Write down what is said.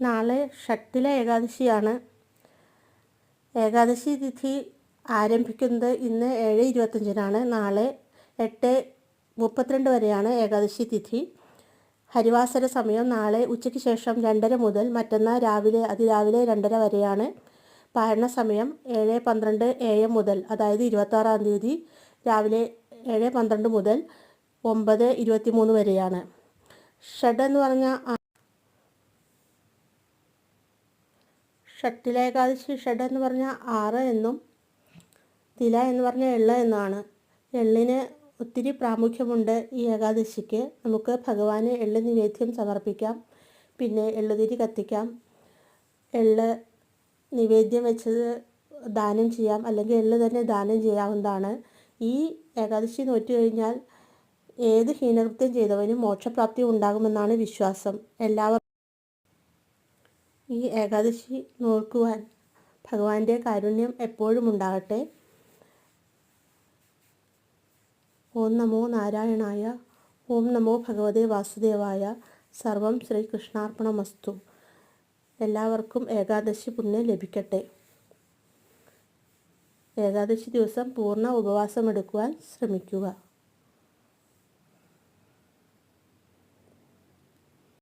നാളെ ഷട്ടിലെ ഏകാദശിയാണ്. ഏകാദശി തിഥി ആരംഭിക്കുന്നത് ഇന്ന് ഏഴ് ഇരുപത്തഞ്ചിനാണ് നാളെ എട്ട് മുപ്പത്തിരണ്ട് വരെയാണ് ഏകാദശി തിഥി. ഹരിവാസര സമയം നാളെ ഉച്ചയ്ക്ക് ശേഷം രണ്ടര മുതൽ മറ്റന്നാൾ രാവിലെ അതിരാവിലെ രണ്ടര വരെയാണ്. പാരണ സമയം ഏഴ് പന്ത്രണ്ട് എ എം മുതൽ അതായത് ഇരുപത്താറാം തീയതി രാവിലെ ഏഴ് പന്ത്രണ്ട് മുതൽ ഒമ്പത് ഇരുപത്തി മൂന്ന് വരെയാണ്. ഷഡ് എന്ന് പറഞ്ഞാൽ ഷട്ടിലേകാദശി ഷഡ് എന്ന് പറഞ്ഞാൽ ആറ് എന്നും തില എന്ന് പറഞ്ഞാൽ എള്ള എന്നാണ്. എള്ളിന് ഒത്തിരി പ്രാമുഖ്യമുണ്ട് ഈ ഏകാദശിക്ക്. നമുക്ക് ഭഗവാന് എള്ള് നിവേദ്യം സമർപ്പിക്കാം. പിന്നെ എള്ളുതിരി കത്തിക്കാം. എള്ള് നിവേദ്യം വെച്ചത് ദാനം ചെയ്യാം. അല്ലെങ്കിൽ എള്ള് തന്നെ ദാനം ചെയ്യാവുന്നതാണ്. ഈ ഏകാദശി നോറ്റു കഴിഞ്ഞാൽ ഏത് ഹീനകൃത്യം ചെയ്തവനും മോക്ഷപ്രാപ്തി ഉണ്ടാകുമെന്നാണ് വിശ്വാസം. എല്ലാവരും ഈ ഏകാദശി നോക്കുവാൻ ഭഗവാന്റെ കാരുണ്യം എപ്പോഴും ഉണ്ടാകട്ടെ ഓം നമോ നാരായണായ ഓം നമോ ഭഗവതേ വാസുദേവായ സർവം ശ്രീകൃഷ്ണാർപ്പണമസ്തു. എല്ലാവർക്കും ഏകാദശി പുണ്യം ലഭിക്കട്ടെ. ഏകാദശി ദിവസം പൂർണ ഉപവാസമെടുക്കുവാൻ ശ്രമിക്കുക.